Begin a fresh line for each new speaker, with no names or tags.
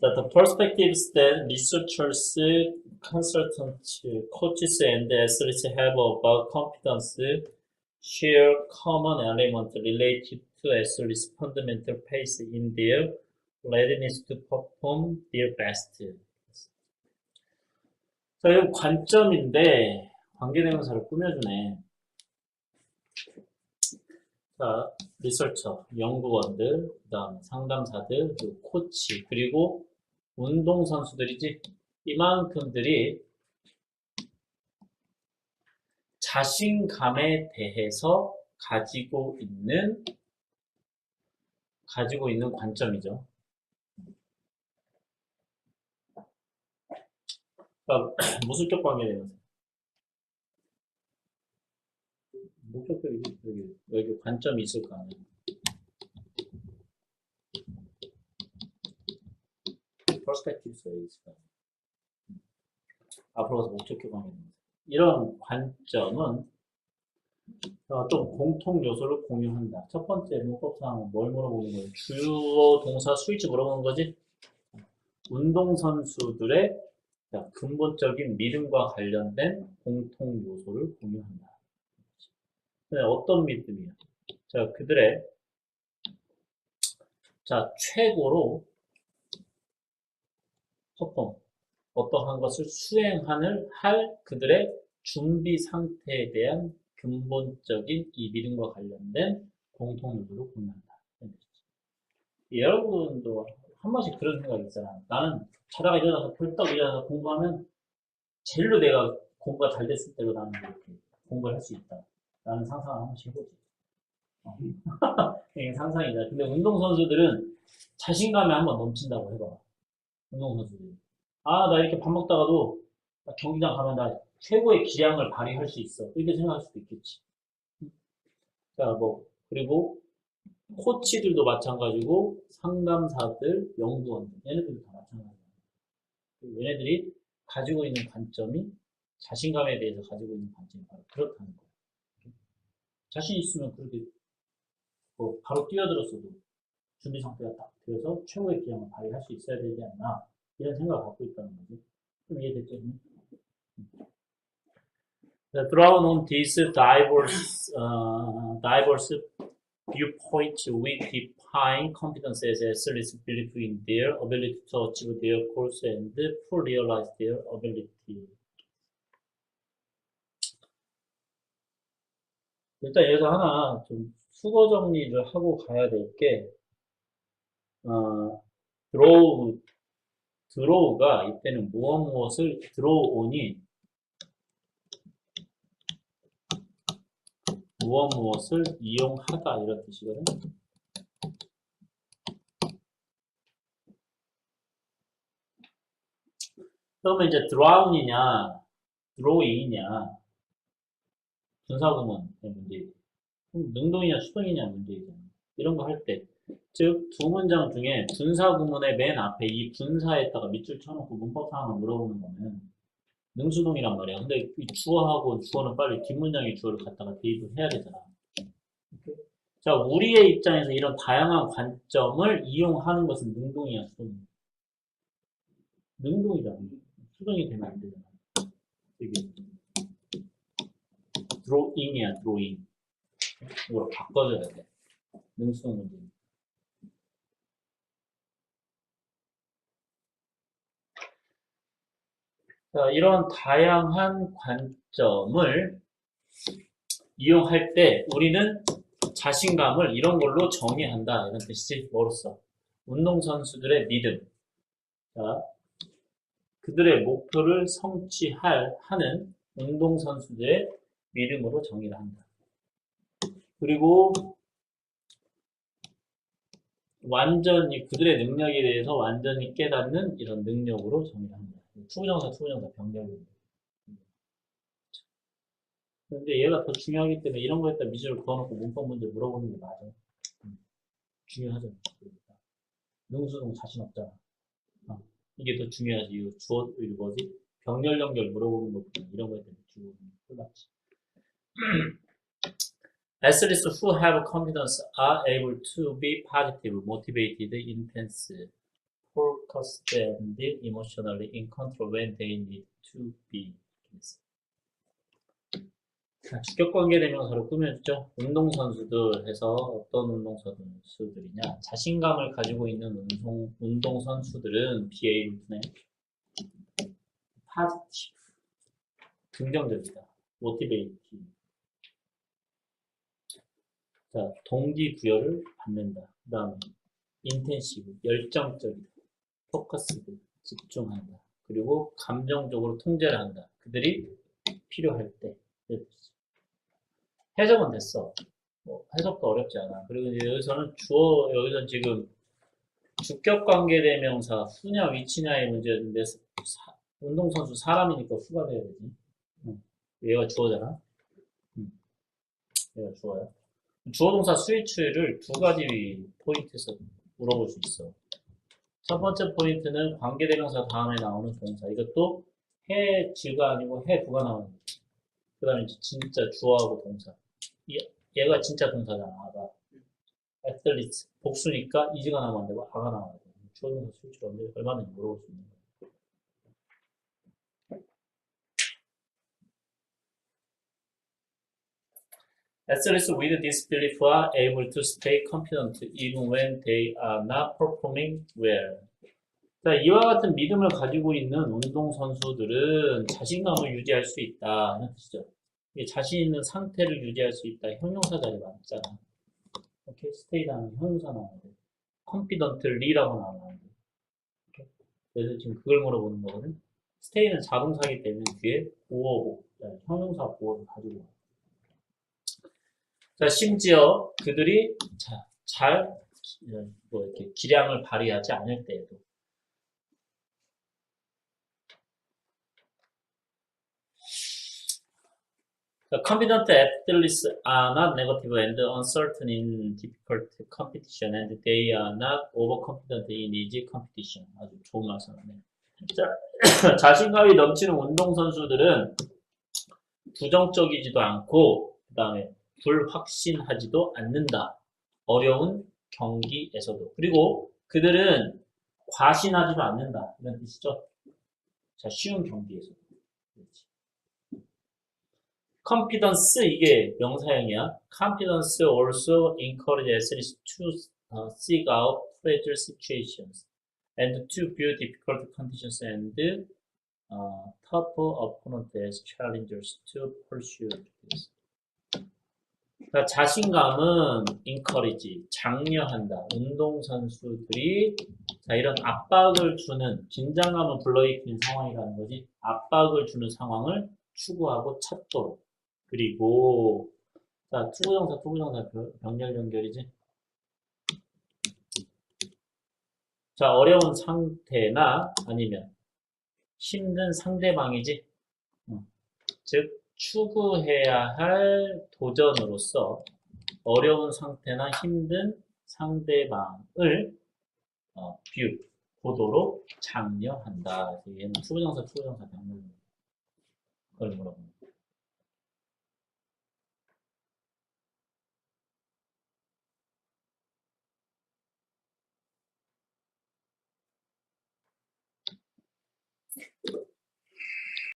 that the perspectives that researchers, consultants, coaches, and athletes have about competence share common elements related to athletes' fundamental pace in their readiness to perform their best. 자, 이건 관점인데 관계대명사를 꾸며주네. 자, 리서처, 연구원들, 그 다음 상담사들, 그리고 코치, 그리고 운동선수들이지. 이만큼들이 자신감에 대해서 가지고 있는, 가지고 있는 관점이죠. 그러니까 무술적 관계되면서 목적도 여기, 여기, 관점이 있을 거 아니에요. 퍼스펙티브가 있을 거 아니에요. 앞으로 가서 목적격 관계되면서 이런 관점은 어, 좀 공통 요소를 공유한다. 첫 번째 문법상은 뭘 물어보는 거예요? 주어, 동사, 수일치 물어보는 거지? 운동선수들의 자, 근본적인 믿음과 관련된 공통 요소를 공유한다. 네, 어떤 믿음이야? 자, 그들의 자 최고로 퍼폼 어떠한 것을 수행하는 할 그들의 준비 상태에 대한 근본적인 이 믿음과 관련된 공통 요소를 공유한다. 여러분도 한 번씩 그런 생각 있잖아. 나는 자다가 일어나서 벌떡 일어나서 공부하면 제일로 내가 공부가 잘 됐을 때로 나는 이렇게 공부를 할 수 있다. 라는 상상을 한 번씩 해보지. 어. 이게 상상이다. 근데 운동선수들은 자신감이 한번 넘친다고 해봐. 운동선수들이. 아, 나 이렇게 밥 먹다가도 나 경기장 가면 나 최고의 기량을 발휘할 수 있어. 이렇게 생각할 수도 있겠지. 자, 뭐, 그리고 코치들도 마찬가지고 상담사들, 연구원들, 얘네들도 다 마찬가지야. 얘네들이 가지고 있는 관점이 자신감에 대해서 가지고 있는 관점이 바로 그렇다는 거야. 자신 있으면 그렇게 뭐 바로 뛰어들었어도 준비 상태가 딱 되어서 최고의 기량을 발휘할 수 있어야 되지 않나 이런 생각을 갖고 있다는 거지. 좀 이해됐죠? The drawn on these diverse, uh, diverse viewpoints, we define competence as athletes' belief in their ability to achieve their goals and to realize their ability. 일단 여기서 하나 좀 수거 정리를 하고 가야 될 게, 어, 드로우, 드로우가 이때는 무엇 무엇을 드로우온이 무엇 무엇을 이용하다 이런 뜻이거든. 그러면 이제 드라운이냐, 드로잉이냐, 분사구문의 문제이고, 능동이냐 수동이냐 문제이잖아. 이런 거 할 때, 즉 두 문장 중에 분사 구문의 맨 앞에 이 분사에다가 밑줄 쳐놓고 문법 상황을 물어보는 거는 능수동이란 말이야. 근데 이 주어하고 주어는 빨리 뒷문장에 주어를 갖다가 대입을 해야 되잖아. 자, 우리의 입장에서 이런 다양한 관점을 이용하는 것은 능동이야, 수동이야? 능동이잖아. 수동이 되면 안 되잖아. 여기 드로잉이야, 드로잉. 이걸 바꿔줘야 돼. 능수동 문제. 자, 이런 다양한 관점을 이용할 때 우리는 자신감을 이런 걸로 정의한다. 이런 뜻이지. 뭐로써? 운동선수들의 믿음. 자, 그들의 목표를 성취할 하는 운동선수들의 믿음으로 정의를 한다. 그리고 완전히 그들의 능력에 대해서 완전히 깨닫는 이런 능력으로 정의를 한다. 투부정사, 투부정사 병렬이. 근데 얘가 더 중요하기 때문에 이런 거에다 미주를 그어놓고 문법 문제 물어보는 게 맞아. 음. 중요하죠. 그러니까. 능수동 자신 없잖아. 어. 이게 더 중요하지. 이거 주어, 이거 뭐지? 병렬 연결 물어보는 것보다 이런 거에 대해 주어 콜랐지. Athletes who have confidence are able to be positive, motivated, intense, focused and emotionally in control when they need to be. 자, 주격관계 대명사로 꾸며주죠. 운동선수들 해서 어떤 운동선수들이냐. 자신감을 가지고 있는 운동, 운동선수들은 BA를 푸네. positive. 긍정적이다. motivating. 자, 동기부여를 받는다. 그 다음에 intensive, 열정적이다. focused, 집중한다. 그리고 감정적으로 통제를 한다. 그들이 필요할 때. 뜻이죠. 해석은 됐어. 뭐 해석도 어렵지 않아. 그리고 이제 여기서는 주어, 여기서 지금 주격 관계 대명사 후냐 위치냐의 문제였는데 사- 운동선수 사람이니까 후가 돼야 되지. 응. 얘가 주어잖아. 응. 얘가 주어야. 주어 동사 스위치를 두 가지 포인트에서 물어볼 수 있어. 첫 번째 포인트는 관계대명사 다음에 나오는 동사. 이것도 해 지가 아니고 해 부가 나오는 거. 그 다음에 진짜 주어하고 동사. 얘, 얘가 진짜 동사잖아, 아가. athletes. 복수니까 이지가 나오면 안 되고 아가 나와야 돼. 주어 동사 스위치를 언제 얼마든지 물어볼 수 있는 거야. Athletes with this belief are able to stay confident even when they are not performing well. 자, 이와 같은 믿음을 가지고 있는 운동선수들은 자신감을 유지할 수 있다. 뜻이죠. 자신 있는 상태를 유지할 수 있다. 형용사 자리 많잖아. 오케이? 스테이 다음에 형용사 나와야 돼. confidently라고 나와야 돼. 오케이? 그래서 지금 그걸 물어보는 거거든. 스테이는 자동사기 때문에 뒤에 보어고, 형용사 보어를 가지고 와. 자, 심지어 그들이 자, 잘, 어, 뭐 이렇게 기량을 발휘하지 않을 때에도. Confident athletes are not negative and uncertain in difficult competition and they are not overconfident in easy competition. 아주 좋은 말씀이네. 자, 자신감이 넘치는 운동선수들은 부정적이지도 않고, 그 다음에 불확신하지도 않는다. 어려운 경기에서도. 그리고 그들은 과신하지도 않는다. 이런 뜻이죠. 자, 쉬운 경기에서도. confidence 이게 명사형이야. confidence also encourages athletes to uh, seek out pressure situations and to view difficult conditions and uh, tough opponents as challengers to pursue this. 그러니까 자신감은 encourage, 장려한다. 운동선수들이 자, 이런 압박을 주는, 긴장감을 불러일으키는 상황이라는 거지. 압박을 주는 상황을 추구하고 찾도록. 그리고, 자, 투부정사, 투부정사 병- 병렬 연결이지. 자, 어려운 상태나 아니면 힘든 상대방이지. 어. 즉, 추구해야 할 도전으로서 어려운 상태나 힘든 상대방을 어, 뷰, 보도록 장려한다. 얘는 투부정사, 투부정사 그걸 물어보는 거야.